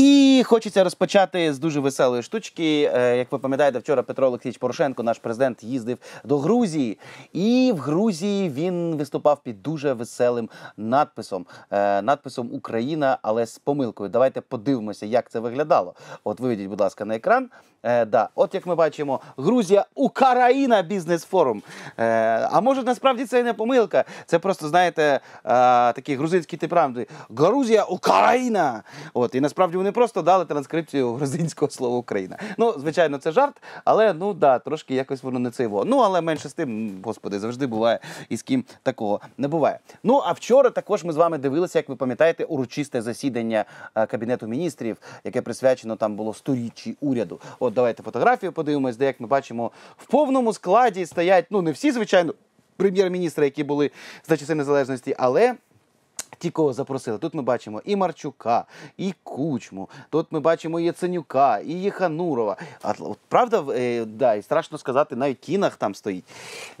i І хочеться розпочати з дуже веселої штучки. Е, Як ви пам'ятаєте, вчора Петро Олексійович Порошенко, наш президент, їздив до Грузії, і в Грузії він виступав під дуже веселим надписом. Е, Надписом Україна, але з помилкою. Давайте подивимося, як це виглядало. От виведіть, будь ласка, на екран. Е, да, от як ми бачимо, Грузія Україна бізнес форум. Е, а може насправді це і не помилка. Це просто, знаєте, е, такий грузинський типравди. Грузія Україна. От, і насправді вони просто дали транскрипцію грузинського слова Україна. Ну, звичайно, це жарт, але ну да, трошки якось воно не цейво. Ну, але менше з тим, господи, завжди буває і з ким такого не буває. Ну а вчора також ми з вами дивилися, як ви пам'ятаєте, урочисте засідання е, Кабінету міністрів, яке присвячено там було сторіччі уряду. От давайте фотографію подивимось, де як ми бачимо в повному складі стоять. Ну не всі, звичайно, прем'єр-міністри, які були за часи незалежності, але. Ті, кого запросили. Тут ми бачимо і Марчука, і Кучму. Тут ми бачимо і Яценюка, і Єханурова. А от правда, е, да, і страшно сказати, навіть кінах там стоїть.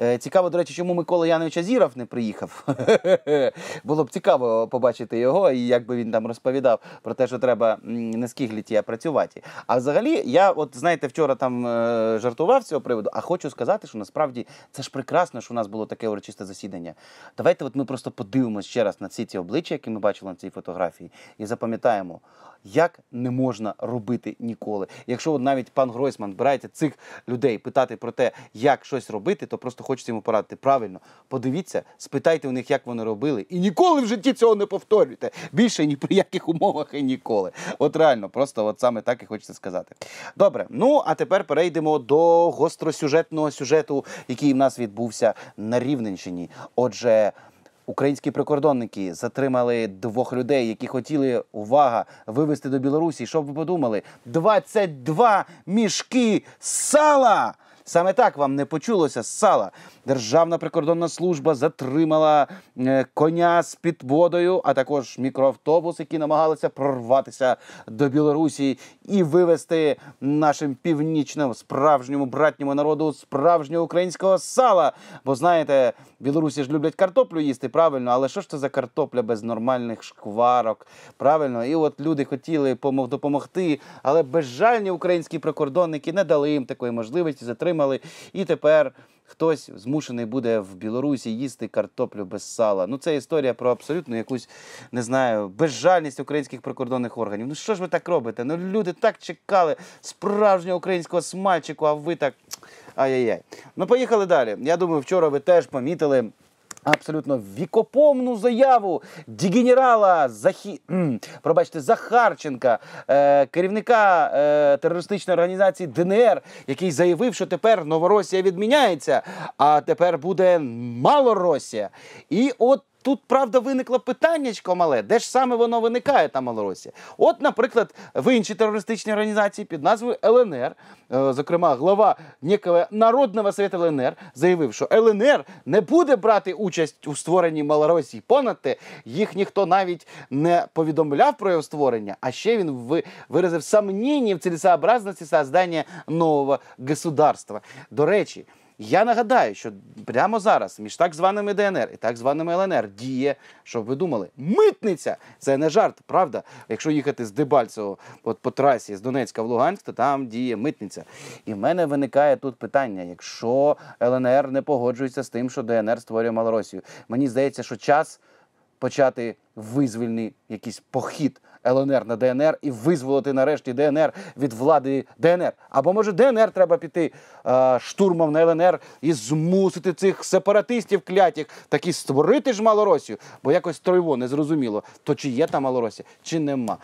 Е, цікаво, до речі, чому Микола Янович Азіров не приїхав. Було б цікаво побачити його, і як би він там розповідав про те, що треба не скигліті, а працювати. А взагалі, я, от знаєте, вчора там е, жартував з цього приводу, а хочу сказати, що насправді це ж прекрасно, що у нас було таке урочисте засідання. Давайте от ми просто подивимось ще раз на всі ці ці обличчя, які ми бачили на цій фотографії, і запам'ятаємо, як не можна робити ніколи. Якщо навіть пан Гройсман збирається цих людей питати про те, як щось робити, то просто хочеться йому порадити. Правильно, подивіться, спитайте у них, як вони робили, і ніколи в житті цього не повторюйте. Більше ні при яких умовах і ніколи. От реально, просто от саме так і хочеться сказати. Добре, ну а тепер перейдемо до гостросюжетного сюжету, який в нас відбувся на Рівненщині. Отже. Українські прикордонники затримали двох людей, які хотіли увага вивезти до Білорусі. Що б ви подумали? 22 мішки сала! Саме так вам не почулося з сала. Державна прикордонна служба затримала е, коня з підводою, а також мікроавтобус, які намагалися прорватися до Білорусі і вивезти нашим північним справжньому братньому народу справжнього українського сала. Бо знаєте, білорусі ж люблять картоплю їсти, правильно, але що ж це за картопля без нормальних шкварок? Правильно, і от люди хотіли допомогти, але безжальні українські прикордонники не дали їм такої можливості, затримали. І тепер хтось змушений буде в Білорусі їсти картоплю без сала. Ну, це історія про абсолютно якусь, не знаю, безжальність українських прикордонних органів. Ну що ж ви так робите? Ну люди так чекали справжнього українського смальчику, а ви так. Ай-яй-яй. Ну, поїхали далі. Я думаю, вчора ви теж помітили. Абсолютно вікопомну заяву дігенерала Захі... пробачте, Захарченка, е, керівника е, терористичної організації ДНР, який заявив, що тепер Новоросія відміняється, а тепер буде Малоросія. І от Тут правда виникло питаннячко мале, де ж саме воно виникає та Малоросія? От, наприклад, в іншій терористичній організації під назвою ЛНР, е, зокрема, глава некого Народного Совєту ЛНР заявив, що ЛНР не буде брати участь у створенні Малоросії. Понад те, їх ніхто навіть не повідомляв про його створення, а ще він виразив сомнення в цілесообразності создання нового государства. До речі. Я нагадаю, що прямо зараз між так званими ДНР і так званими ЛНР діє, щоб ви думали, митниця. Це не жарт, правда? Якщо їхати з Дебальцевого от по трасі з Донецька в Луганськ, то там діє митниця. І в мене виникає тут питання: якщо ЛНР не погоджується з тим, що ДНР створює Малоросію, мені здається, що час почати визвільний якийсь похід ЛНР на ДНР і визволити нарешті ДНР від влади ДНР. Або може ДНР треба піти е, штурмом на ЛНР і змусити цих сепаратистів клятіх таки створити ж Малоросію, бо якось тройво не зрозуміло, то чи є там Малоросія, чи нема.